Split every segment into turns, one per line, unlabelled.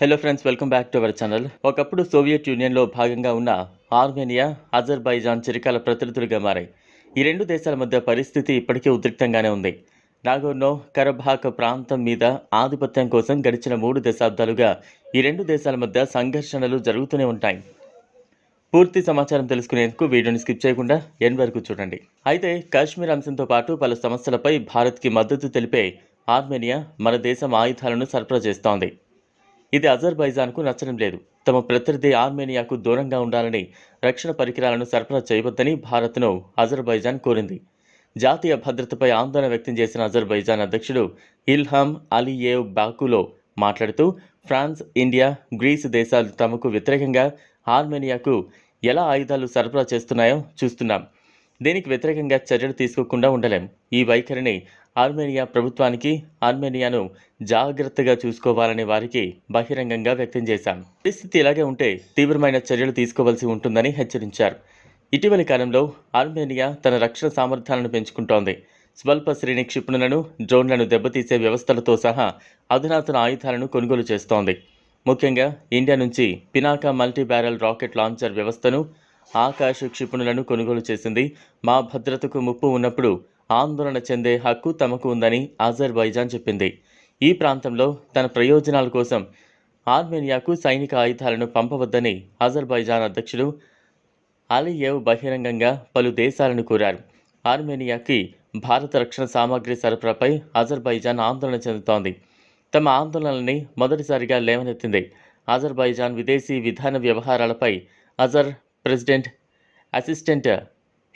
Hello friends welcome back to our channel ఒకప్పుడు Soviet యూనియన్లో భాగంగా ఉన్న ఆర్మేనియా అజర్బైజాన్ చిరకాల ప్రతినిధులుగా మారాయి. ఈ రెండు దేశాల మధ్య పరిస్థితి ఇప్పటికీ ఉద్రిక్తంగానే ఉంది. నాగోర్నో కరబాక్ ప్రాంతం మీద ఆధిపత్యం కోసం గడిచిన మూడు దశాబ్దాలుగా ఈ రెండు దేశాల మధ్య సంఘర్షణలు జరుగుతూనే ఉంటాయి. పూర్తి సమాచారం తెలుసుకునేందుకు వీడియోని స్కిప్ చేయకుండా ఎన్ వరకు చూడండి. అయితే కాశ్మీర్ అంశంతో పాటు పలు సమస్యలపై భారత్కి మద్దతు తెలిపే ఆర్మేనియా మన దేశం ఆయుధాలను సరఫరా చేస్తోంది. ఇది అజర్బైజాన్కు నచ్చడం లేదు. తమ ప్రత్యర్థి ఆర్మేనియాకు దూరంగా ఉండాలని రక్షణ పరికరాలను సరఫరా చేయవద్దని భారత్ను అజర్బైజాన్ కోరింది. జాతీయ భద్రతపై ఆందోళన వ్యక్తం చేసిన అజర్బైజాన్ అధ్యక్షుడు ఇల్హామ్ అలియేవ్ బాకులో మాట్లాడుతూ ఫ్రాన్స్ ఇండియా గ్రీస్ దేశాలు తమకు వ్యతిరేకంగా ఆర్మేనియాకు ఎలా ఆయుధాలు సరఫరా చేస్తున్నాయో చూస్తున్నాం. దీనికి వ్యతిరేకంగా చర్యలు తీసుకోకుండా ఉండలేం. ఈ వైఖరిని ఆర్మేనియా ప్రభుత్వానికి ఆర్మేనియాను జాగ్రత్తగా చూసుకోవాలని వారికి బహిరంగంగా వ్యక్తం చేశాం. పరిస్థితి ఇలాగే ఉంటే తీవ్రమైన చర్యలు తీసుకోవాల్సి ఉంటుందని హెచ్చరించారు. ఇటీవలి కాలంలో ఆర్మేనియా తన రక్షణ సామర్థ్యాలను పెంచుకుంటోంది. స్వల్ప శ్రేణి క్షిపణులను డ్రోన్లను దెబ్బతీసే వ్యవస్థలతో సహా అధునాతన ఆయుధాలను కొనుగోలు చేస్తోంది. ముఖ్యంగా ఇండియా నుంచి Pinaka multi barrel rocket launcher వ్యవస్థను ఆకాశ క్షిపణులను కొనుగోలు చేసింది. మా భద్రతకు ముప్పు ఉన్నప్పుడు ఆందోళన చెందే హక్కు తమకు ఉందని అజర్బైజాన్ చెప్పింది. ఈ ప్రాంతంలో తన ప్రయోజనాల కోసం ఆర్మేనియాకు సైనిక ఆయుధాలను పంపవద్దని అజర్బైజాన్ అధ్యక్షుడు అలియేవ్ బహిరంగంగా పలు దేశాలను కోరారు. ఆర్మేనియాకి భారత రక్షణ సామాగ్రి సరఫరాపై అజర్బైజాన్ ఆందోళన చెందుతోంది. తమ ఆందోళనల్ని మొదటిసారిగా లేవనెత్తింది. అజర్బైజాన్ విదేశీ విధాన వ్యవహారాలపై అజర్ ప్రెసిడెంట్ అసిస్టెంట్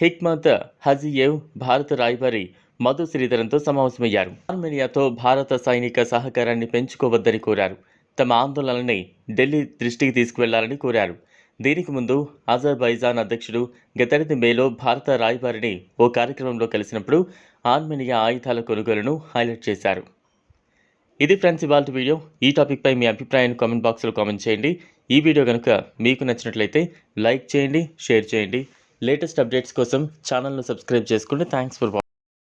హిక్మత్ హజియేవ్ భారత రాయబారి మధు శ్రీధరన్తో సమావేశమయ్యారు. ఆర్మేనియాతో భారత సైనిక సహకారాన్ని పెంచుకోవద్దని కోరారు. తమ ఆందోళనల్ని ఢిల్లీ దృష్టికి తీసుకువెళ్ళాలని కోరారు. దీనికి ముందు అజర్బైజాన్ అధ్యక్షుడు గతేడాది మేలో భారత రాయబారిని ఓ కార్యక్రమంలో కలిసినప్పుడు ఆర్మేనియా ఆయుధాల కొనుగోలును హైలైట్ చేశారు. ఇది ఫ్రెండ్స్ ఇవాళ వీడియో. ఈ టాపిక్పై మీ అభిప్రాయాన్ని కామెంట్ బాక్స్లో కామెంట్ చేయండి. ఈ వీడియో కనుక మీకు నచ్చినట్లయితే లైక్ చేయండి షేర్ చేయండి. లేటెస్ట్ అప్డేట్స్ కోసం ఛానల్ను సబ్స్క్రైబ్ చేసుకోండి థ్యాంక్స్ ఫర్